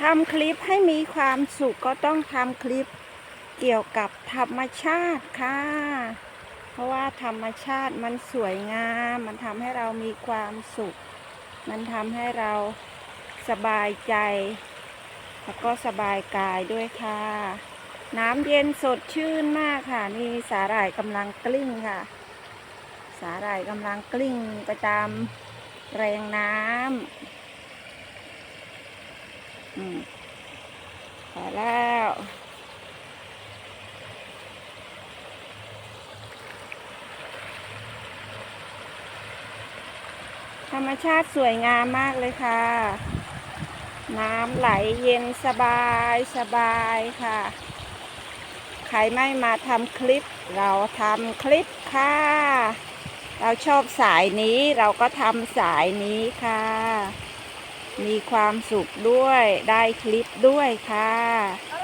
ทำคลิปให้มีความสุขก็ต้องทำคลิปเกี่ยวกับธรรมชาติค่ะ เพราะว่าธรรมชาติมันสวยงาม มันทำให้เรามีความสุข มันทำให้เราสบายใจ แล้วก็สบายกายด้วยค่ะ น้ำเย็นสดชื่นมากค่ะ นี่สาหร่ายกำลังกลิ้งค่ะ สาหร่ายกำลังกลิ้งไปตามแรงน้ำ อืมพอแล้วธรรมชาติสวยงามมากเลยค่ะ น้ำไหลเย็นสบายสบายค่ะ ใครไม่มาทำคลิป เราทำคลิปค่ะ เราชอบสายนี้เราก็ทำสายนี้ค่ะ มีความสุขด้วยได้คลิปด้วยค่ะ